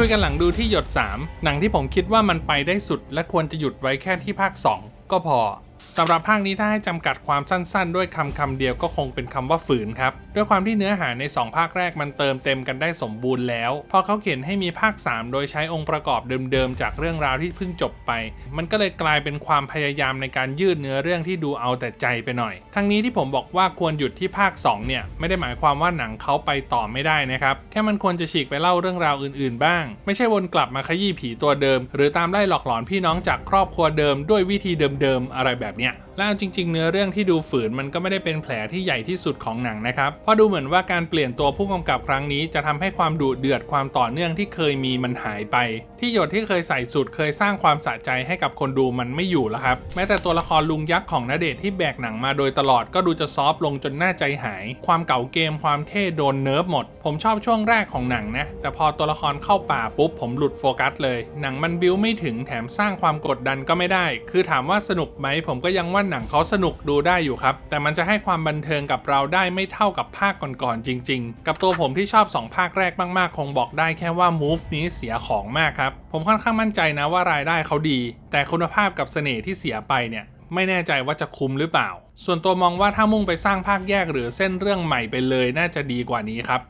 คุยกันหลังดูที่หยด 3 หนังที่ผมคิดว่ามันไปได้สุด และควรจะหยุดไว้แค่ที่ภาค 2 ก็พอ สำหรับภาคนี้ถ้าให้จำกัดความสั้นๆ ด้วยคำคำเดียวก็คงเป็นคำว่าฝืนครับ ด้วยความที่เนื้อหาใน 2 ภาคแรกมันเติมเต็มกันได้สมบูรณ์แล้ว พอเขาเขียนให้มีภาค 3 โดยใช้องค์ประกอบเดิมๆ จากเรื่องราวที่เพิ่งจบไป มันก็เลยกลายเป็นความพยายามในการยืดเนื้อเรื่องที่ดูเอาแต่ใจไปหน่อย ทั้งนี้ที่ผมบอกว่าควรหยุดที่ภาค 2 เนี่ยไม่ได้หมายความว่าหนังเขาไปต่อไม่ได้นะครับแค่มันควรจะฉีกไปเล่าเรื่องราวอื่นๆ บ้าง ไม่ใช่วนกลับมาขยี้ผีตัวเดิม หรือตามไล่หลอกหลอนพี่น้องจากครอบครัวเดิมด้วยวิธีเดิมๆอะไรแบบเนี้ยแล้วเอาจริง ๆ เนื้อเรื่องที่ดูฝืนมันก็ไม่ได้เป็นแผลที่ใหญ่ที่สุดของหนังนะครับเพราะดูเหมือนว่าการเปลี่ยนตัวผู้กำกับครั้งนี้จะทำให้ความดุเดือดความต่อเนื่องที่เคยมีมันหายไป ที่หยดที่เคยใส่สุดเคยสร้างความสะใจให้กับคนดูมันไม่อยู่แล้วครับแม้แต่ตัวละครลุงยักษ์ของณเดชที่แบกหนังมาโดยตลอดก็ดูจะซอฟต์ลงจนน่าใจหาย ความเก่าเกมความเท่โดนเนิร์ฟหมด ผมชอบช่วงแรกของหนังนะแต่พอตัวละครเข้าป่าปุ๊บผมหลุดโฟกัสเลย หนังมันบิวไม่ถึงแถมสร้างความกดดันก็ไม่ได้ คือถามว่าสนุกไหมผมก็ยังว่าหนังเขาสนุกดูได้อยู่ครับ แต่มันจะให้ความบันเทิงกับเราได้ไม่เท่ากับภาคก่อนๆจริง ๆ กับตัวผมที่ชอบ 2 ภาคแรกมากๆ คงบอกได้แค่ว่า move นี้เสียของมากครับ ผมค่อนข้างมั่นใจนะว่ารายได้เขาดี แต่คุณภาพกับเสน่ห์ที่เสียไปเนี่ยไม่แน่ใจว่าจะคุ้มหรือเปล่า ส่วนตัวมองว่าถ้ามุ่งไปสร้างภาคแยกหรือเส้นเรื่องใหม่ไปเลยน่าจะดีกว่านี้ครับ